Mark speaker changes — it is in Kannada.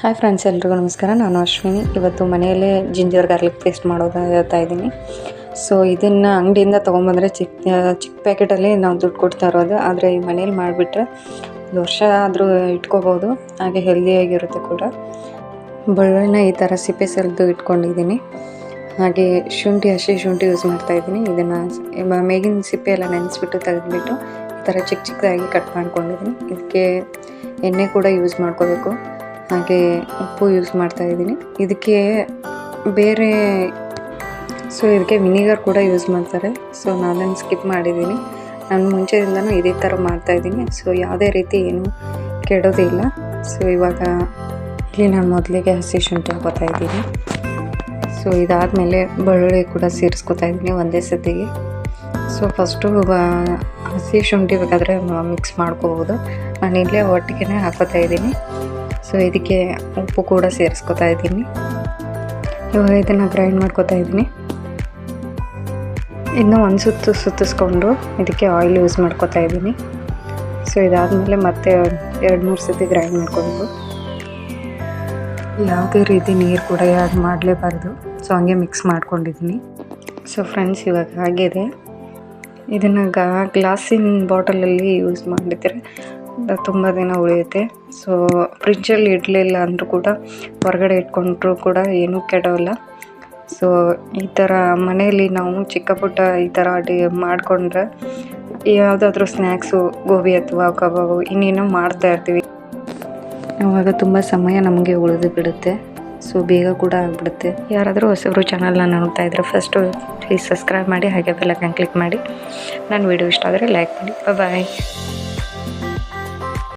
Speaker 1: ಹಾಯ್ ಫ್ರೆಂಡ್ಸ್ ಎಲ್ರಿಗೂ ನಮಸ್ಕಾರ. ನಾನು ಅಶ್ವಿನಿ. ಇವತ್ತು ಮನೆಯಲ್ಲೇ ಜಿಂಜರ್ ಗಾರ್ಲಿಕ್ ಪೇಸ್ಟ್ ಮಾಡೋದು ಹೇಳ್ತಾ ಇದ್ದೀನಿ. ಸೊ ಇದನ್ನು ಅಂಗಡಿಯಿಂದ ತೊಗೊಂಬಂದರೆ ಚಿಕ್ಕ ಚಿಕ್ಕ ಪ್ಯಾಕೆಟಲ್ಲಿ ನಾವು ದುಡ್ಡು ಕೊಡ್ತಾ ಇರೋದು. ಆದರೆ ಈ ಮನೇಲಿ ಮಾಡಿಬಿಟ್ರೆ ಒಂದು ವರ್ಷ ಆದರೂ ಇಟ್ಕೋಬೋದು. ಹಾಗೆ ಹೆಲ್ದಿಯಾಗಿರುತ್ತೆ ಕೂಡ. ಬೆಳ್ಳುಳ್ಳಿನ ಈ ಥರ ಸಿಪ್ಪೆ ಸೆಲ್ದು ಇಟ್ಕೊಂಡಿದ್ದೀನಿ. ಹಾಗೆ ಶುಂಠಿ, ಹಸಿ ಶುಂಠಿ ಯೂಸ್ ಮಾಡ್ತಾ ಇದ್ದೀನಿ. ಇದನ್ನು ಮೇಗಿನ ಸಿಪ್ಪೆ ಎಲ್ಲ ನೆನೆಸ್ಬಿಟ್ಟು ತೆಗೆದುಬಿಟ್ಟು ಈ ಥರ ಚಿಕ್ಕ ಚಿಕ್ಕದಾಗಿ ಕಟ್ ಮಾಡ್ಕೊಂಡಿದ್ದೀನಿ. ಇದಕ್ಕೆ ಎಣ್ಣೆ ಕೂಡ ಯೂಸ್ ಮಾಡ್ಕೋಬೇಕು. ಹಾಗೆ ಉಪ್ಪು ಯೂಸ್ ಮಾಡ್ತಾ ಇದ್ದೀನಿ. ಇದಕ್ಕೆ ಬೇರೆ ಸೊ ಇದಕ್ಕೆ ವಿನಿಗರ್ ಕೂಡ ಯೂಸ್ ಮಾಡ್ತಾರೆ. ಸೊ ನಾನೇನು ಸ್ಕಿಪ್ ಮಾಡಿದ್ದೀನಿ. ನಾನು ಮುಂಚೆಯಿಂದನೂ ಇದೇ ಥರ ಮಾಡ್ತಾಯಿದ್ದೀನಿ ಸೊ ಯಾವುದೇ ರೀತಿ ಏನು ಕೆಡೋದಿಲ್ಲ. ಸೊ ಇವಾಗ ಇಲ್ಲಿ ನಾನು ಮೊದಲಿಗೆ ಹಸಿ ಶುಂಠಿ ಹಾಕೋತಾ ಇದ್ದೀನಿ. ಸೊ ಇದಾದಮೇಲೆ ಬೆಳ್ಳುಳ್ಳಿ ಕೂಡ ಸೇರಿಸ್ಕೊತಾ ಇದ್ದೀನಿ ಒಂದೇ ಸತಿಗೆ. ಸೊ ಫಸ್ಟು ಹಸಿ ಶುಂಠಿ ಬೇಕಾದರೆ ಮಿಕ್ಸ್ ಮಾಡ್ಕೋಬೋದು. ನಾನು ಇಲ್ಲೇ ಒಟ್ಟಿಗೆ ಹಾಕೋತಾ ಇದ್ದೀನಿ. ಸೊ ಇದಕ್ಕೆ ಉಪ್ಪು ಕೂಡ ಸೇರಿಸ್ಕೊತಾ ಇದ್ದೀನಿ. ಇವಾಗ ಇದನ್ನು ಗ್ರೈಂಡ್ ಮಾಡ್ಕೊತಾ ಇದ್ದೀನಿ. ಇನ್ನು ಒಂದು ಸುತ್ತು ಸುತ್ತಿಸ್ಕೊಂಡು ಇದಕ್ಕೆ ಆಯಿಲ್ ಯೂಸ್ ಮಾಡ್ಕೊತಾ ಇದ್ದೀನಿ. ಸೊ ಇದಾದಮೇಲೆ ಮತ್ತೆ ಎರಡು ಮೂರು ಸತಿ ಗ್ರೈಂಡ್ ಮಾಡ್ಕೊಬೇಕು. ಯಾವುದೇ ರೀತಿ ನೀರು ಕೂಡ ಯಾಡ್ ಮಾಡಲೇಬಾರ್ದು. ಸೊ ಹಂಗೆ ಮಿಕ್ಸ್ ಮಾಡ್ಕೊಂಡಿದ್ದೀನಿ. ಸೊ ಫ್ರೆಂಡ್ಸ್ ಇವಾಗ ಆಗಿದೆ ಇದನ್ನು ಗಾ ಗ್ಲಾಸಿನ ಬಾಟಲಲ್ಲಿ ಯೂಸ್ ಮಾಡಿದರೆ ತುಂಬ ದಿನ ಉಳಿಯುತ್ತೆ. ಸೊ ಫ್ರಿಜ್ಜಲ್ಲಿ ಇಡಲಿಲ್ಲ ಅಂದರೂ ಕೂಡ ಹೊರಗಡೆ ಇಟ್ಕೊಂಡ್ರೂ ಕೂಡ ಏನೂ ಕೆಡೋಲ್ಲ ಸೊ ಈ ಥರ ಮನೆಯಲ್ಲಿ ನಾವು ಚಿಕ್ಕ ಪುಟ್ಟ ಈ ಥರ ಅಡಿ ಮಾಡಿಕೊಂಡ್ರೆ ಯಾವುದಾದ್ರೂ ಸ್ನ್ಯಾಕ್ಸು ಗೋಬಿ ಅಥವಾ ಕಬಾಬು ಇನ್ನೇನೋ ಮಾಡ್ತಾ ಇರ್ತೀವಿ. ಆವಾಗ ತುಂಬ ಸಮಯ ನಮಗೆ ಉಳಿದು ಬಿಡುತ್ತೆ. ಸೊ ಬೇಗ ಕೂಡ ಆಗಿಬಿಡುತ್ತೆ. ಯಾರಾದರೂ ಹೊಸಬ್ರು ಚಾನಲ್ನ ನೋಡ್ತಾ ಇದ್ರೆ ಫಸ್ಟು ಪ್ಲೀಸ್ ಸಬ್ಸ್ಕ್ರೈಬ್ ಮಾಡಿ, ಹಾಗೆ ಬೆಲ್ಲೈಕನ್ ಕ್ಲಿಕ್ ಮಾಡಿ. ನನ್ನ ವೀಡಿಯೋ ಇಷ್ಟ ಆದರೆ ಲೈಕ್ ಮಾಡಿ. ಬಾಯ್